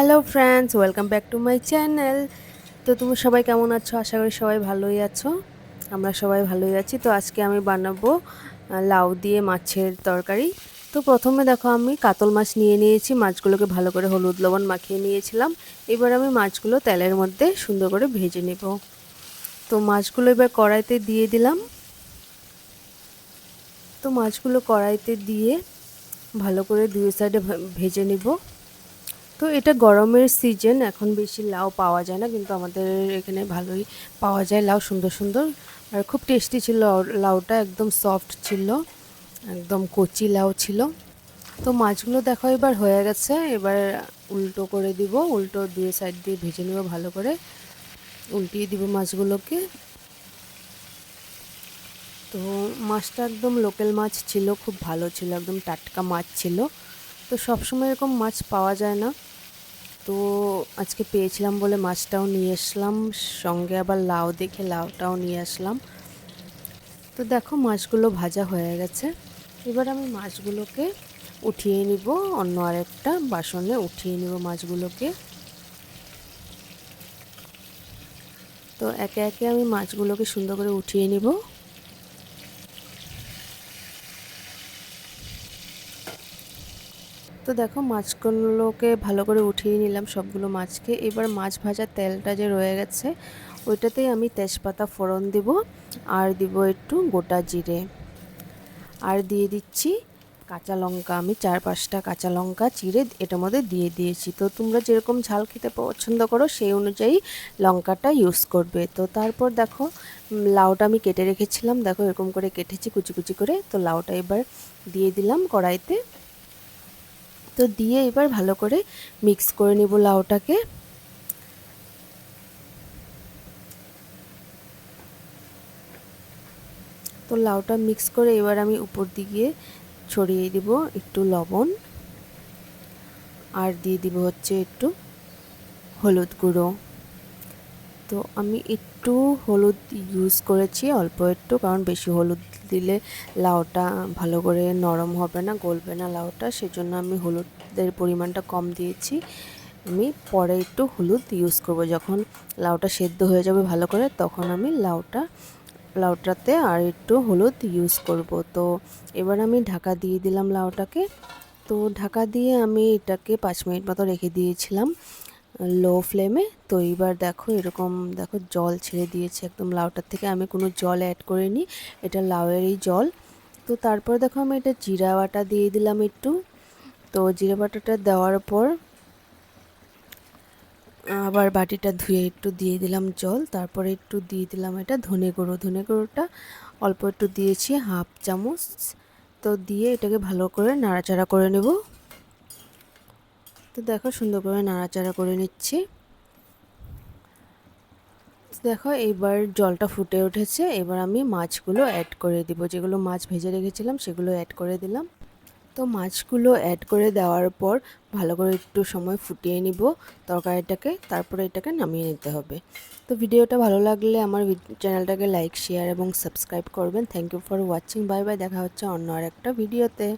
Hello friends welcome back to my channel তো তুমি সবাই কেমন আছো? আশা করি সবাই ভালোই আছো। আমরা সবাই ভালোই আছি। তো আজকে আমি বানাবো লাউ দিয়ে মাছের তরকারি। তো প্রথমে দেখো আমি কাতল মাছ নিয়ে নিয়েছি। মাছগুলোকে ভালো করে হলুদ লবণ মাখিয়ে নিয়েছিলাম। এবার আমি মাছগুলো তেলের মধ্যে সুন্দর করে ভেজে নেব। তো মাছগুলো এবার কড়াইতে দিয়ে দিলাম। তো মাছগুলো কড়াইতে দিয়ে ভালো করে দুই সাইডে ভেজে নিব। তো এটা গরমের সিজন এখন বেশি লাউ পাওয়া যায় না, কিন্তু আমাদের এখানে ভালোই পাওয়া যায় লাউ, সুন্দর সুন্দর। আর খুব টেস্টি ছিল লাউটা, একদম সফট ছিল, একদম কচি লাউ ছিল। তো মাছগুলো দেখো এবার হয়ে গেছে, এবার উল্টো করে দিব, উল্টো দুই সাইড দিয়ে ভেজে নেব ভালো করে। উল্টিয়ে দিব মাছগুলোকে। তো মাছটা একদম লোকাল মাছ ছিল, খুব ভালো ছিল, একদম টাটকা মাছ ছিল। তো সবসময় এরকম মাছ পাওয়া যায় না। তো আজকে পেয়েছিলাম বলে মাছটাও নিয়ে আসলাম, সঙ্গে আবার লাউ দেখে লাউটাও নিয়ে আসলাম। তো দেখো মাছগুলো ভাজা হয়ে গেছে। এবার আমি মাছগুলোকে উঠিয়ে নিব, অন্য আরেকটা বাসনে উঠিয়ে নিব মাছগুলোকে। তো একে একে আমি মাছগুলোকে সুন্দর করে উঠিয়ে নিব। তো দেখো মাছগুলোকে ভালো করে উঠিয়ে নিলাম সবগুলো মাছকে। এবার মাছ ভাজার তেলটা যে রয়ে গেছে, ওইটাতেই আমি তেজপাতা ফোড়ন দিব আর দিব একটু গোটা জিরে। আর দিয়ে দিচ্ছি কাঁচা লঙ্কা। আমি চার পাঁচটা কাঁচা লঙ্কা চিড়ে এটার মধ্যে দিয়ে দিয়েছি। তো তোমরা যেরকম ঝাল খেতে পছন্দ করো সেই অনুযায়ী লঙ্কাটা ইউজ করবে। তো তারপর দেখো লাউটা আমি কেটে রেখেছিলাম। দেখো এরকম করে কেটেছি, কুচি কুচি করে। তো লাউটা এবার দিয়ে দিলাম কড়াইতে। তো দিয়ে এবার ভালো করে মিক্স করে নেব লাউটাকে। তো লাউটা মিক্স করে এবার আমি উপর দিকে ছড়িয়ে দিব একটু লবণ। আর দিয়ে দিব হচ্ছে একটু হলুদ গুঁড়ো। তো আমি একটু হলুদ ইউজ করেছি, অল্প একটু, কারণ বেশি হলুদ দিলে লাউটা ভালো করে নরম হবে না, গলবে না লাউটা। সেজন্য আমি হলুদের পরিমাণটা কম দিয়েছি। আমি পরে একটু হলুদ ইউজ করব। যখন লাউটা সেদ্ধ হয়ে যাবে ভালো করে, তখন আমি লাউটা, লাউটাতে আর একটু হলুদ ইউজ করব। তো এবার আমি ঢাকা দিয়ে দিলাম লাউটাকে। তো ঢাকা দিয়ে আমি এটাকে পাঁচ মিনিট মতো রেখে দিয়েছিলাম। লো ফ্লেমে তো এইবার দেখো এরকম, দেখো জল ছেড়ে দিয়েছে একদম লাউটার থেকে। আমি কোনো জল অ্যাড করিনি, এটা লাউয়েরই জল। তো তারপর দেখো আমি এটা জিরা বাটা দিয়ে দিলাম একটু। তো জিরা বাটাটা দেওয়ার পর আবার বাটিটা ধুয়ে একটু দিয়ে দিলাম জল। তারপরে একটু দিয়ে দিলাম এটা ধনে গুঁড়ো। ধনে গুঁড়োটা অল্প একটু দিয়েছি, হাফ চামচ। তো দিয়ে এটাকে ভালো করে নাড়াচাড়া করে নেব। তো দেখো সুন্দর করে নাড়াচাড়া করে নিচ্ছি। দেখো এবার জলটা ফুটে উঠেছে, এবার আমি মাছগুলো অ্যাড করে দিব। যেগুলো মাছ ভেজে রেখেছিলাম সেগুলো অ্যাড করে দিলাম। তো মাছগুলো অ্যাড করে দেওয়ার পর ভালো করে একটু সময় ফুটিয়ে নিব তরকারিটাকে, তারপরে এটাকে নামিয়ে নিতে হবে। তো ভিডিওটা ভালো লাগলে আমার চ্যানেলটাকে লাইক শেয়ার এবং সাবস্ক্রাইব করবেন। Thank you for watching bye bye দেখা হচ্ছে অন্য আর একটা ভিডিওতে।